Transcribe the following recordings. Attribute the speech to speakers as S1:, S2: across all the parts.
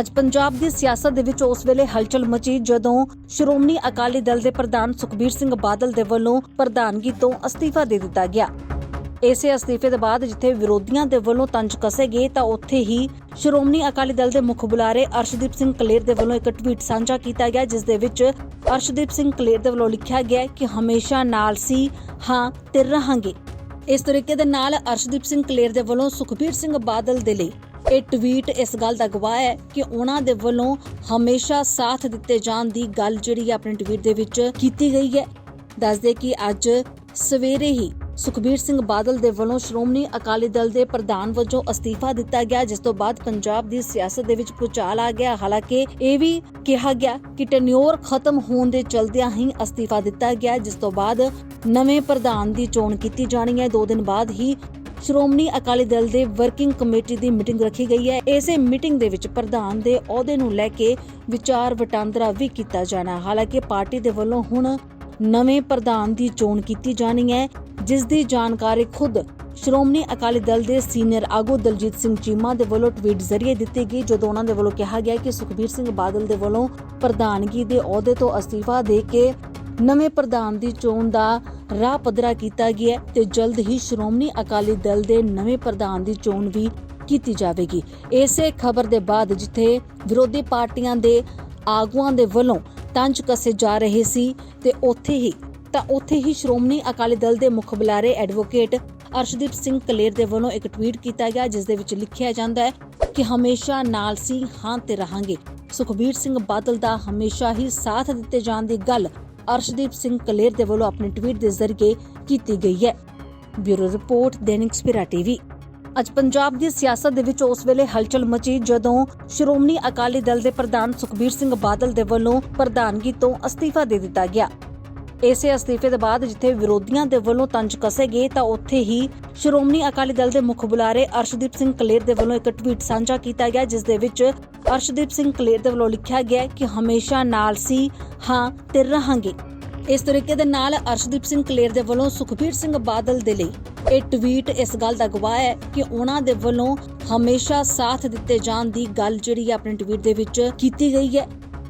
S1: ਅੱਜ ਪੰਜਾਬ ਦੀ ਸਿਆਸਤ ਦੇ ਵਿੱਚ ਉਸ ਵੇਲੇ ਹਲਚਲ ਮਚੀ ਜਦੋਂ ਸ਼੍ਰੋਮਣੀ ਅਕਾਲੀ ਦਲ ਦੇ ਪ੍ਰਧਾਨ ਸੁਖਬੀਰ ਸਿੰਘ ਬਾਦਲ ਦੇ ਵੱਲੋਂ ਪ੍ਰਧਾਨਗੀ ਤੋਂ ਅਸਤੀਫਾ ਦੇ ਦਿੱਤਾ ਗਿਆ। ਇਸੇ ਅਸਤੀਫੇ ਦੇ ਬਾਅਦ ਜਿੱਥੇ ਵਿਰੋਧੀਆਂ ਦੇ ਵੱਲੋਂ ਤੰਜ ਕਸੇ ਗਏ ਤਾਂ ਉੱਥੇ ਹੀ ਸ਼੍ਰੋਮਣੀ ਅਕਾਲੀ ਦਲ ਦੇ ਮੁੱਖ ਬੁਲਾਰੇ ਅਰਸ਼ਦੀਪ ਸਿੰਘ ਕਲੇਰ ਦੇ ਵੱਲੋਂ ਇੱਕ ਟਵੀਟ ਸਾਂਝਾ ਕੀਤਾ ਗਿਆ, ਜਿਸ ਦੇ ਵਿੱਚ ਅਰਸ਼ਦੀਪ ਸਿੰਘ ਕਲੇਰ ਦੇ ਵੱਲੋਂ ਲਿਖਿਆ ਗਿਆ ਕਿ ਹਮੇਸ਼ਾ ਨਾਲ ਸੀ, ਹਾਂ, ਤੇ ਰਹਾਂਗੇ। ਇਸ ਤਰੀਕੇ ਦੇ ਨਾਲ ਅਰਸ਼ਦੀਪ ਸਿੰਘ ਕਲੇਰ ਦੇ ਵੱਲੋਂ ਸੁਖਬੀਰ ਸਿੰਘ ਬਾਦਲ ਦੇ ਲਈ ਇਹ ਟਵੀਟ ਇਸ ਗੱਲ ਦਾ ਗਵਾਹ ਹੈ ਕਿ ਉਹਨਾਂ ਦੇ ਵੱਲੋਂ ਹਮੇਸ਼ਾ ਸਾਥ ਦਿੱਤੇ ਜਾਣ ਦੀ ਗੱਲ ਜਿਹੜੀ ਆਪਣੇ ਟਵੀਟ ਦੇ ਵਿੱਚ ਕੀਤੀ ਗਈ ਹੈ। ਦੱਸਦੇ ਕਿ ਅੱਜ ਸਵੇਰੇ ਹੀ ਸੁਖਬੀਰ ਸਿੰਘ ਬਾਦਲ ਦੇ ਵੱਲੋਂ ਸ਼੍ਰੋਮਣੀ ਅਕਾਲੀ ਦਲ ਦੇ ਪ੍ਰਧਾਨ ਵਜੋਂ ਅਸਤੀਫਾ ਦਿੱਤਾ ਗਿਆ, ਜਿਸ ਤੋਂ ਬਾਅਦ ਪੰਜਾਬ ਦੀ ਸਿਆਸਤ ਦੇ ਵਿੱਚ ਭੁਚਾਲ ਆ ਗਿਆ। ਹਾਲਾਂਕਿ ਇਹ ਵੀ ਕਿਹਾ ਗਿਆ ਕਿ ਟੈਨਿਓਰ ਖਤਮ ਹੋਣ ਦੇ ਚਲਦਿਆਂ ਹੀ ਅਸਤੀਫਾ ਦਿੱਤਾ ਗਿਆ, ਜਿਸ ਤੋਂ ਬਾਅਦ ਨਵੇਂ ਪ੍ਰਧਾਨ ਦੀ ਚੋਣ ਕੀਤੀ ਜਾਣੀ ਹੈ। ਦੋ ਦਿਨ ਬਾਅਦ ਹੀ ਸ਼੍ਰੋਮਣੀ ਅਕਾਲੀ ਦਲ ਦੇ ਵਰਕਿੰਗ ਕਮੇਟੀ ਦੀ ਮੀਟਿੰਗ ਰੱਖੀ ਗਈ ਹੈ। ਇਸੇ ਮੀਟਿੰਗ ਦੇ ਵਿੱਚ ਪ੍ਰਧਾਨ ਦੇ ਅਹੁਦੇ ਨੂੰ ਲੈ ਕੇ ਵਿਚਾਰ ਵਟਾਂਦਰਾ ਵੀ ਕੀਤਾ ਜਾਣਾ ਹਾਲਾਂਕਿ ਪਾਰਟੀ ਦੇ ਵੱਲੋਂ ਹੁਣ ਨਵੇਂ ਪ੍ਰਧਾਨ ਦੀ ਚੋਣ ਕੀਤੀ ਜਾਣੀ ਹੈ, ਜਿਸ ਦੀ ਜਾਣਕਾਰੀ ਖੁਦ ਸ਼੍ਰੋਮਣੀ ਅਕਾਲੀ ਦਲ ਦੇ ਸੀਨੀਅਰ ਆਗੂ ਦਲਜੀਤ ਸਿੰਘ ਚੀਮਾ ਦੇ ਵੱਲੋਂ ਟਵੀਟ ਜ਼ਰੀਏ ਦਿੱਤੀ ਗਈ, ਜਦੋਂ ਉਹਨਾਂ ਦੇ ਵੱਲੋਂ ਕਿਹਾ ਗਿਆ ਕਿ ਸੁਖਬੀਰ ਸਿੰਘ ਬਾਦਲ ਦੇ ਵੱਲੋਂ ਪ੍ਰਧਾਨਗੀ ਦੇ ਅਹੁਦੇ ਤੋਂ ਅਸਤੀਫਾ ਦੇ ਕੇ ਨਵੇਂ ਪ੍ਰਧਾਨ ਦੀ ਚੋਣ ਦਾ ਰਾਹ ਪੱਧਰਾ ਕੀਤਾ ਗਿਆ ਤੇ ਜਲਦ ਹੀ ਸ਼੍ਰੋਮਣੀ ਅਕਾਲੀ ਦਲ ਦੇ ਨਵੇਂ ਪ੍ਰਧਾਨ ਦੀ ਚੋਣ ਵੀ ਕੀਤੀ ਜਾਵੇਗੀ। ਇਸੇ ਖਬਰ ਦੇ ਬਾਅਦ ਜਿੱਥੇ ਵਿਰੋਧੀ ਪਾਰਟੀਆਂ ਦੇ ਆਗੂਆਂ ਦੇ ਵੱਲੋਂ ਤੰਜ ਕਸੇ ਜਾ ਰਹੇ ਸੀ ਤੇ ਉੱਥੇ ਹੀ, ਤਾਂ ਉੱਥੇ ਹੀ ਸ਼੍ਰੋਮਣੀ ਅਕਾਲੀ ਦਲ ਦੇ ਮੁੱਖ ਬੁਲਾਰੇ ਐਡਵੋਕੇਟ ਅਰਸ਼ਦੀਪ ਸਿੰਘ ਕਲੇਰ ਦੇ ਵੱਲੋਂ ਇੱਕ ਟਵੀਟ ਕੀਤਾ ਗਿਆ, ਜਿਸ ਦੇ ਵਿੱਚ ਲਿਖਿਆ ਜਾਂਦਾ ਹੈ ਕਿ ਹਮੇਸ਼ਾ ਨਾਲ ਸੀ, ਹਾਂ ਤੇ ਰਹਾਂਗੇ। ਸੁਖਬੀਰ ਸਿੰਘ ਬਾਦਲ ਦਾ ਹਮੇਸ਼ਾ ਹੀ ਸਾਥ ਦਿੱਤੇ ਜਾਣ ਦੀ ਗੱਲ ਅਰਸ਼ਦੀਪ ਸਿੰਘ ਕਲੇਰ ਦੇ ਵੱਲੋਂ ਆਪਣੇ ਟਵੀਟ ਦੇ ਜ਼ਰੀਏ ਕੀਤੀ ਗਈ ਹੈ। Bureau report, Dainik Savera TV. ਅੱਜ ਪੰਜਾਬ ਦੀ ਸਿਆਸਤ ਦੇ ਵਿੱਚ ਉਸ ਵੇਲੇ ਹਲਚਲ ਮਚੀ ਜਦੋਂ ਸ਼੍ਰੋਮਣੀ ਅਕਾਲੀ ਦਲ ਦੇ ਪ੍ਰਧਾਨ ਸੁਖਬੀਰ ਸਿੰਘ ਬਾਦਲ ਦੇ ਵੱਲੋਂ ਪ੍ਰਧਾਨਗੀ ਤੋਂ ਅਸਤੀਫਾ ਦੇ ਦਿੱਤਾ ਗਿਆ। ਇਸੇ ਅਸਤੀਫੇ ਦੇ ਬਾਅਦ ਜਿੱਥੇ ਵਿਰੋਧੀਆਂ ਦੇ ਵੱਲੋਂ ਤੰਜ ਕਸੇ ਗਏ, ਤਾਂ ਉੱਥੇ ਹੀ ਸ਼੍ਰੋਮਣੀ ਅਕਾਲੀ ਦਲ ਦੇ ਮੁੱਖ ਬੁਲਾਰੇ ਅਰਸ਼ਦੀਪ ਸਿੰਘ ਕਲੇਰ ਦੇ ਵੱਲੋਂ ਇੱਕ ਟਵੀਟ ਸਾਂਝਾ ਕੀਤਾ ਗਿਆ, ਜਿਸ ਦੇ ਵਿੱਚ ਅਰਸ਼ਦੀਪ ਸਿੰਘ ਕਲੇਰ ਦੇ ਵੱਲੋਂ ਲਿਖਿਆ ਗਿਆ ਕਿ ਹਮੇਸ਼ਾ ਨਾਲ ਸੀ, ਹਾਂ ਤੇ ਰਹਾਂਗੇ। ਇਸ ਤਰੀਕੇ ਦੇ ਨਾਲ ਅਰਸ਼ਦੀਪ ਸਿੰਘ ਕਲੇਰ ਦੇ ਵੱਲੋਂ ਸੁਖਬੀਰ ਸਿੰਘ ਬਾਦਲ ਦੇ ਲਈ ਇਹ ਟਵੀਟ ਇਸ ਗੱਲ ਦਾ ਗਵਾਹ ਹੈ ਕਿ ਉਹਨਾਂ ਦੇ ਵੱਲੋਂ ਹਮੇਸ਼ਾ ਸਾਥ ਦਿੱਤੇ ਜਾਣ ਦੀ ਗੱਲ ਜਿਹੜੀ ਆਪਣੇ ਟਵੀਟ ਦੇ ਵਿੱਚ ਕੀਤੀ ਗਈ ਹੈ।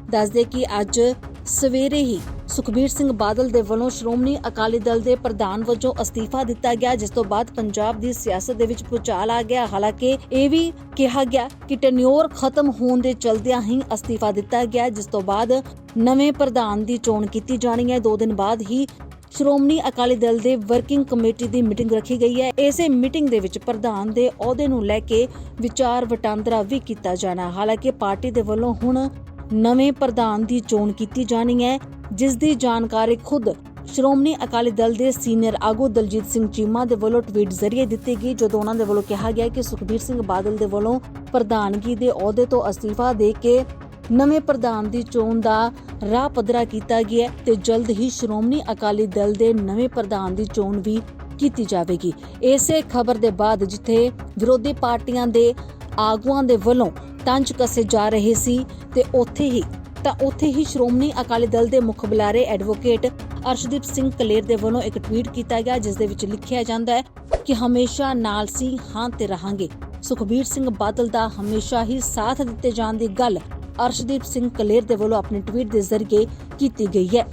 S1: ਦੱਸਦੇ ਕਿ ਅੱਜ ਸਵੇਰੇ ਹੀ ਸੁਖਬੀਰ ਸਿੰਘ ਬਾਦਲ ਦੇ ਵੱਲੋਂ ਸ਼੍ਰੋਮਣੀ ਅਕਾਲੀ ਦਲ ਦੇ ਪ੍ਰਧਾਨ ਵਜੋਂ ਅਸਤੀਫਾ ਦਿੱਤਾ ਗਿਆ, ਜਿਸ ਤੋਂ ਬਾਅਦ ਪੰਜਾਬ ਦੀ ਸਿਆਸਤ ਦੇ ਵਿੱਚ ਭੁਚਾਲ ਆ ਗਿਆ। ਹਾਲਾਂਕਿ ਇਹ ਵੀ ਕਿਹਾ ਗਿਆ ਕਿ ਟੈਨਿਓਰ ਖਤਮ ਹੋਣ ਦੇ ਚਲਦਿਆਂ ਹੀ ਅਸਤੀਫਾ ਦਿੱਤਾ ਗਿਆ, ਜਿਸ ਤੋਂ ਬਾਅਦ ਨਵੇਂ ਪ੍ਰਧਾਨ ਦੀ ਚੋਣ ਕੀਤੀ ਜਾਣੀ ਹੈ। ਦੋ ਦਿਨ ਬਾਅਦ ਹੀ ਸ਼੍ਰੋਮਣੀ ਅਕਾਲੀ ਦਲ ਦੇ ਵਰਕਿੰਗ ਕਮੇਟੀ ਦੀ ਮੀਟਿੰਗ ਰੱਖੀ ਗਈ ਹੈ। ਇਸੇ ਮੀਟਿੰਗ ਦੇ ਵਿੱਚ ਪ੍ਰਧਾਨ ਦੇ ਅਹੁਦੇ ਨੂੰ ਲੈ ਕੇ ਵਿਚਾਰ ਵਟਾਂਦਰਾ ਵੀ ਕੀਤਾ ਜਾਣਾ। ਹਾਲਾਂਕਿ ਪਾਰਟੀ ਦੇ ਵੱਲੋਂ ਹੁਣ ਨਵੇਂ ਪ੍ਰਧਾਨ ਦੀ ਚੋਣ ਕੀਤੀ ਜਾਣੀ ਹੈ, ਜਿਸ ਦੀ ਜਾਣਕਾਰੀ ਖੁਦ ਸ਼੍ਰੋਮਣੀ ਅਕਾਲੀ ਦਲ ਦੇ ਸੀਨੀਅਰ ਆਗੂ ਦਲਜੀਤ ਸਿੰਘ ਚੀਮਾ ਦੇ ਵੱਲੋਂ ਟਵੀਟ ਜ਼ਰੀਏ ਦਿੱਤੀ ਗਈ, ਜਦੋਂ ਉਹਨਾਂ ਦੇ ਵੱਲੋਂ ਕਿਹਾ ਗਿਆ ਕਿ ਸੁਖਬੀਰ ਸਿੰਘ ਬਾਦਲ ਦੇ ਵੱਲੋਂ ਪ੍ਰਧਾਨਗੀ ਦੇ ਅਹੁਦੇ ਤੋਂ ਅਸਤੀਫਾ ਦੇ ਕੇ ਨਵੇਂ ਪ੍ਰਧਾਨ ਦੀ ਚੋਣ ਦਾ ਰਾਹ ਪੱਧਰਾ ਕੀਤਾ ਗਿਆ ਤੇ ਜਲਦ ਹੀ ਸ਼੍ਰੋਮਣੀ ਅਕਾਲੀ ਦਲ ਦੇ ਨਵੇਂ ਪ੍ਰਧਾਨ ਦੀ ਚੋਣ ਵੀ ਕੀਤੀ ਜਾਵੇਗੀ। ਇਸੇ ਖਬਰ ਦੇ ਬਾਅਦ ਜਿੱਥੇ ਵਿਰੋਧੀ ਪਾਰਟੀਆਂ ਦੇ ਆਗੂਆਂ ਦੇ ਵੱਲੋਂ ਤੰਜ ਕਸੇ ਜਾ ਰਹੇ ਸੀ ਤੇ ਉੱਥੇ ਹੀ, ਤਾਂ ਉੱਥੇ ਹੀ ਸ਼੍ਰੋਮਣੀ ਅਕਾਲੀ ਦਲ ਦੇ ਮੁੱਖ ਬੁਲਾਰੇ ਐਡਵੋਕੇਟ ਅਰਸ਼ਦੀਪ ਸਿੰਘ ਕਲੇਰ ਦੇ ਵੱਲੋਂ ਇੱਕ ਟਵੀਟ ਕੀਤਾ ਗਿਆ, ਜਿਸ ਦੇ ਵਿੱਚ ਲਿਖਿਆ ਜਾਂਦਾ ਹੈ ਕਿ ਹਮੇਸ਼ਾ ਨਾਲ ਸੀ, ਹਾਂ ਤੇ ਰਹਾਂਗੇ। ਸੁਖਬੀਰ ਸਿੰਘ ਬਾਦਲ ਦਾ ਹਮੇਸ਼ਾ ਹੀ ਸਾਥ ਦਿੱਤੇ ਜਾਣ ਦੀ ਗੱਲ ਅਰਸ਼ਦੀਪ ਸਿੰਘ ਕਲੇਰ ਦੇ ਵੱਲੋਂ ਆਪਣੇ ਟਵੀਟ ਦੇ ਜ਼ਰੀਏ ਕੀਤੀ ਗਈ ਹੈ।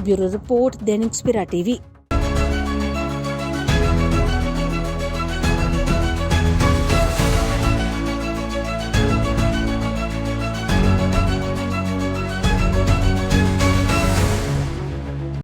S1: Bureau report, Dainik Savera TV.